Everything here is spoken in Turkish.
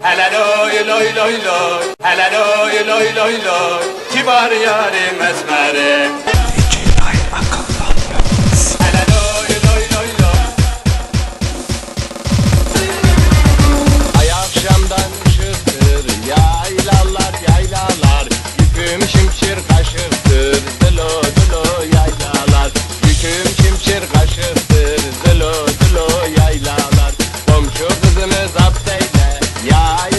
Hele loy loy loy loy. Hele loy loy loy loy. Kibar yarim esmerim Ay akşamdan çıktır Yaylalar yaylalar. Yüküm şimşir kaşırtır Dılo dılo yaylalar. Yüküm şimşir kaşırtır Dılo dılo yaylalar. Komşu kızını zaptır yeah.